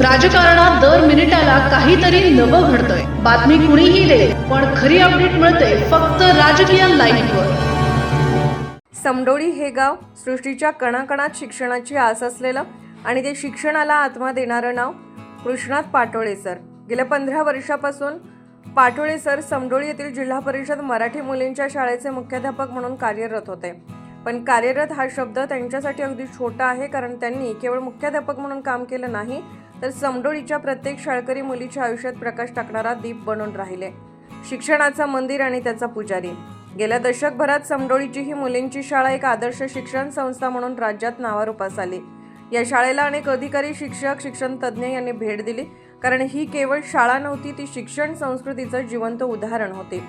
राजकारणात दर मिनिटाला काहीतरी नवं घडतंय. बातमी कुणीही दे पण खरी अपडेट मिळते फक्त राजकीय लाईव्हवर समडोळी हे गाव सृष्टीच्या कणाकणात शिक्षणाची आस असलेलं आणि ते शिक्षणाला आत्मा देणारं नाव कृष्णात पाटोळे सर. गेल्या पंधरा वर्षापासून पाटोळे सर समडोळी येथील जिल्हा परिषद मराठी मुलींच्या शाळेचे मुख्याध्यापक म्हणून कार्यरत होते. पण कार्यरत हा शब्द त्यांच्यासाठी अगदी छोटा आहे कारण त्यांनी केवळ मुख्याध्यापक म्हणून काम केलं नाही तर समडोळीच्या प्रत्येक शाळकरी मुलीच्या आयुष्यात प्रकाश टाकणारा दीप बनून राहिले. शिक्षणाचा मंदिर आणि त्याचा पुजारी. गेल्या दशकभरात समडोळीची ही मुलींची शाळा एक आदर्श शिक्षण संस्था म्हणून राज्यात नावारूपास आली. या शाळेला अनेक अधिकारी शिक्षक शिक्षण तज्ज्ञ यांनी भेट दिली. कारण ही केवळ शाळा नव्हती ती शिक्षण संस्कृतीचं जिवंत उदाहरण होते.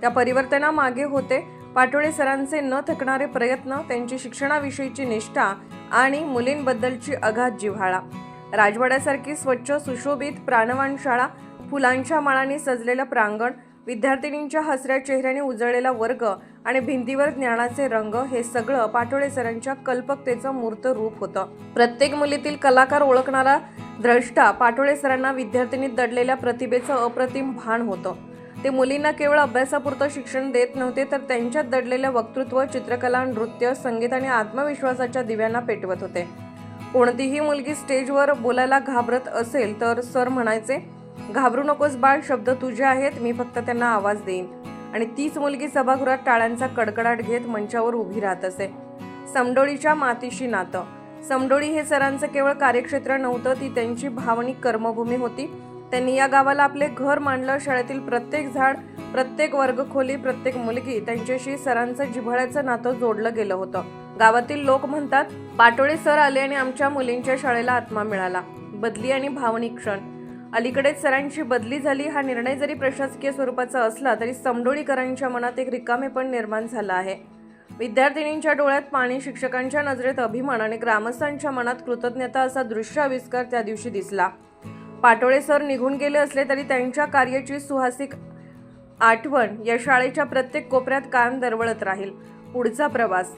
त्या परिवर्तनामागे होते पाटोळे सरांचे न थकणारे प्रयत्न त्यांची शिक्षणाविषयीची निष्ठा आणि मुलींबद्दलची अगाध जिव्हाळा. राजवाड्यासारखी स्वच्छ सुशोभित प्राणवान शाळा फुलांच्या माळांनी सजलेलं प्रांगण विद्यार्थिनींच्या हसऱ्या चेहऱ्याने उजळलेला वर्ग आणि भिंतीवर ज्ञानाचे रंग हे सगळं पाटोळे सरांच्या कल्पकतेचं मूर्त रूप होतं. प्रत्येक मुलीतील कलाकार ओळखणारा द्रष्टा पाटोळे सरांना विद्यार्थिनीत दडलेल्या प्रतिभेचं अप्रतिम भान होतं. ते मुलींना केवळ अभ्यासापुरतं शिक्षण देत नव्हते तर त्यांच्यात दडलेलं वक्तृत्व चित्रकला नृत्य संगीत आणि आत्मविश्वासाच्या दिव्यांना पेटवत होते. कोणतीही मुलगी स्टेजवर बोलायला घाबरत असेल तर सर म्हणायचे घाबरू नकोस बाळ शब्द तुझे आहेत मी फक्त त्यांना आवाज देईन. आणि तीच मुलगी सभागृहात टाळ्यांचा कडकडाट घेत मंचावर उभी राहत असे. समडोळीच्या मातीशी नातं. समडोळी हे सरांचं केवळ कार्यक्षेत्र नव्हतं ती त्यांची भावनिक कर्मभूमी होती. त्यांनी या गावाला आपले घर मांडलं शाळेतील प्रत्येक झाड प्रत्येक वर्गखोली प्रत्येक मुलगी त्यांच्याशी सरांचं जिव्हाळ्याचं नातं जोडलं गेलं होतं. गावातील लोक म्हणतात पाटोळे सर आले आणि आमच्या मुलींच्या शाळेला आत्मा मिळाला. बदली आणि भावनिक क्षण. अलीकडेच सरांची बदली झाली हा निर्णय जरी प्रशासकीय स्वरूपाचा असला तरी समडोळीकरांच्या मनात एक रिकामेपण निर्माण झाला आहे. विद्यार्थिनींच्या डोळ्यात पाणी शिक्षकांच्या नजरेत अभिमान आणि ग्रामस्थांच्या मनात कृतज्ञता असा दृश्य आविष्कार त्या दिवशी दिसला. पाटोळे सर निघून गेले असले तरी त्यांच्या कार्याची सुहासिक आठवण या शाळेच्या प्रत्येक कोपऱ्यात कायम दरवळत राहील. पुढचा प्रवास.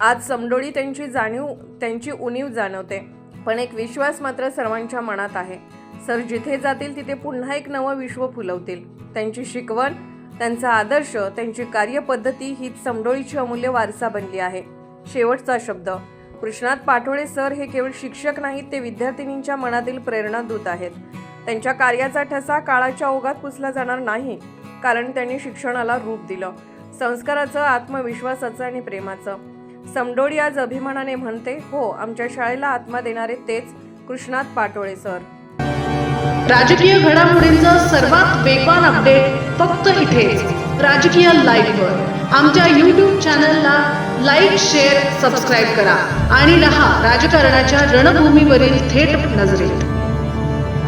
आज समडोळी त्यांची जाणीव त्यांची उणीव जाणवते. पण एक विश्वास मात्र सर्वांच्या मनात आहे. सर जिथे जातील तिथे पुन्हा एक नवं विश्व फुलवतील. त्यांची शिकवण त्यांचा आदर्श त्यांची कार्यपद्धती हीच समडोळीची अमूल्य वारसा बनली आहे. शेवटचा शब्द. कृष्णात पाठोळे सर हे केवळ शिक्षक नाहीत ते विद्यार्थिनींच्या मनातील प्रेरणादूत आहेत. त्यांच्या कार्याचा ठसा काळाच्या ओघात पुसला जाणार नाही कारण त्यांनी शिक्षणाला रूप दिलं. संस्काराचं आत्मविश्वासाचं आणि प्रेमाचं. समडोळी आज अभिमानाने म्हणते हो आमच्या शाळेला आत्मा देणारे तेच कृष्णात पाटोळे सर. राजकीय घडामोडींचं सर्वात वेगवान अपडेट फक्त इथे राजकीय लाईव्हवर आमच्या यूट्यूब चॅनलला लाईक शेअर सबस्क्राईब करा. आणि रहा राजकारणाच्या रणभूमीवरील थेट नजरेत.